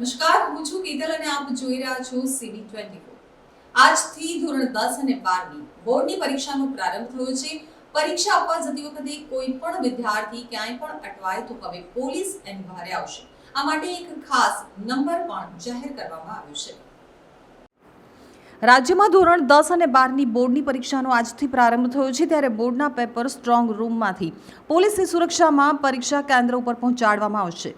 નમસ્કાર, હું છું કેતલ અને આપ જોઈ રહ્યા છો સીબી ટ્વેન્ટી આજથી ધોરણ દસ અને બારની બોર્ડની પરીક્ષાનો પ્રારંભ થયો છે. પરીક્ષા આપવા જતી વખતે કોઈ પણ વિદ્યાર્થી ક્યાંય પણ અટવાય તો હવે પોલીસ એની ભારે આવશે. આ માટે એક ખાસ નંબર પણ જાહેર કરવામાં આવ્યો છે. રાજ્યમાં ધોરણ દસ અને બારની બોર્ડની પરીક્ષાનો આજથી પ્રારંભ થયો છે. ત્યારે બોર્ડના પેપર સ્ટ્રોંગ રૂમમાંથી પોલીસની સુરક્ષામાં પરીક્ષા કેન્દ્ર ઉપર પહોંચાડવામાં આવશે.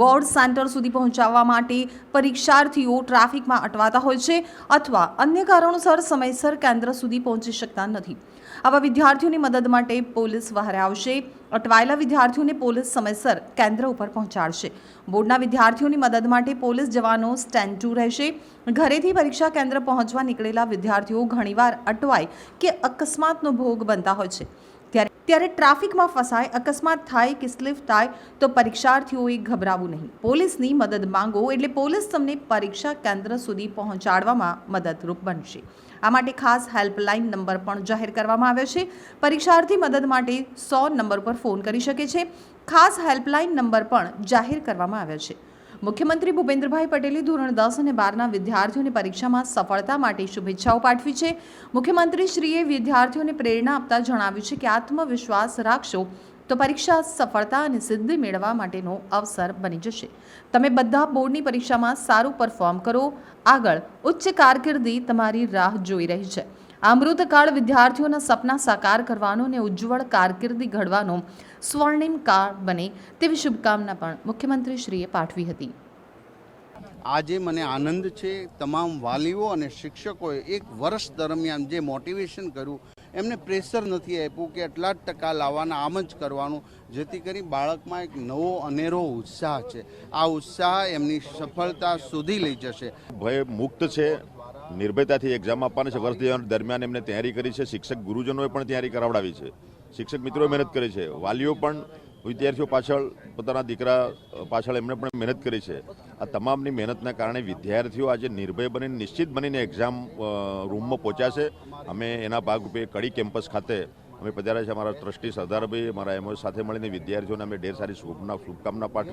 બોર્ડ સેન્ટર સુધી પહોંચાડવા માટે પરીક્ષાર્થીઓ ટ્રાફિકમાં અટવાતા હોય છે અથવા અન્ય કારણોસર સમયસર કેન્દ્ર સુધી પહોંચી શકતા નથી. આવા વિદ્યાર્થીઓની મદદ માટે પોલીસ વહારે આવશે. અટવાયેલા વિદ્યાર્થીઓને પોલીસ સમયસર કેન્દ્ર ઉપર પહોંચાડશે. બોર્ડના વિદ્યાર્થીઓની મદદ માટે પોલીસ જવાનો સ્ટેન્ડ ટુ રહેશે. ઘરેથી પરીક્ષા કેન્દ્ર પહોંચવા નીકળેલા વિદ્યાર્થીઓ ઘણીવાર અટવાય કે અકસ્માતનો ભોગ બનતા હોય છે. ત્યારે ટ્રાફિકમાં ફસાય, અકસ્માત થાય કે સ્લીપ થાય તો પરીક્ષાર્થીઓએ ગભરાવું નહીં. પોલીસની મદદ માંગો એટલે પોલીસ તમને પરીક્ષા કેન્દ્ર સુધી પહોંચાડવામાં મદદરૂપ બનશે. આ માટે ખાસ હેલ્પલાઇન નંબર પણ જાહેર કરવામાં આવ્યો છે. પરીક્ષાર્થી મદદ માટે સો નંબર પર ફોન કરી શકે છે. ખાસ હેલ્પલાઇન નંબર પણ જાહેર કરવામાં આવ્યો છે. મુખ્યમંત્રી ભૂપેન્દ્રભાઈ પટેલે ધોરણ દસ અને બારના વિદ્યાર્થીઓને પરીક્ષામાં સફળતા માટે શુભેચ્છાઓ પાઠવી છે. મુખ્યમંત્રીશ્રીએ વિદ્યાર્થીઓને પ્રેરણા આપતા જણાવ્યું છે કે આત્મવિશ્વાસ રાખશો તો પરીક્ષા સફળતા અને સિદ્ધિ મેળવવા માટેનો અવસર બની જશે. તમે બધા બોર્ડની પરીક્ષામાં સારું પરફોર્મ કરો. આગળ ઉચ્ચ કારકિર્દી તમારી રાહ જોઈ રહી છે. અમૃતકાળ વિદ્યાર્થીઓના સપના સાકાર કરવાનો અને ઉજ્જવળ કારકિર્દી ઘડવાનો સ્વર્ણિમ કાળ બને તેવી શુભકામના પણ મુખ્યમંત્રીશ્રીએ પાઠવી હતી. આજે મને આનંદ છે તમામ વાલીઓ અને શિક્ષકોએ એક વર્ષ દરમિયાન જે મોટિવેશન કર્યું એમને પ્રેશર નથી આપ્યું કે આટલા જ ટકા લાવવાના આમ જ કરવાનું જેથી કરી બાળકમાં એક નવો અનેરો ઉત્સાહ છે. આ ઉત્સાહ એમની સફળતા સુધી લઈ જશે. ભય મુક્ત છે નિર્ભયતાથી એક્ઝામ આપવાની છે. વર્ષ દરમિયાન એમને તૈયારી કરી છે. શિક્ષક ગુરુજનોએ પણ તૈયારી કરાવડાવી છે. શિક્ષક મિત્રોએ મહેનત કરી છે. વાલીઓ પણ વિદ્યાર્થીઓ પાછળ, પોતાના દીકરા પાછળ એમણે પણ મહેનત કરી છે. આ તમામની મહેનતના કારણે વિદ્યાર્થીઓ આજે નિર્ભય બનીને, નિશ્ચિત બનીને એક્ઝામ રૂમમાં પહોંચ્યા છે. અમે એના ભાગરૂપે કડી કેમ્પસ ખાતે અમે પધાર્યા છે. અમારા ટ્રસ્ટી સરદારભાઈ, અમારા એમઓ સાથે મળીને વિદ્યાર્થીઓને અમે ઢેર સારી શુભના શુભકામના પાઠવી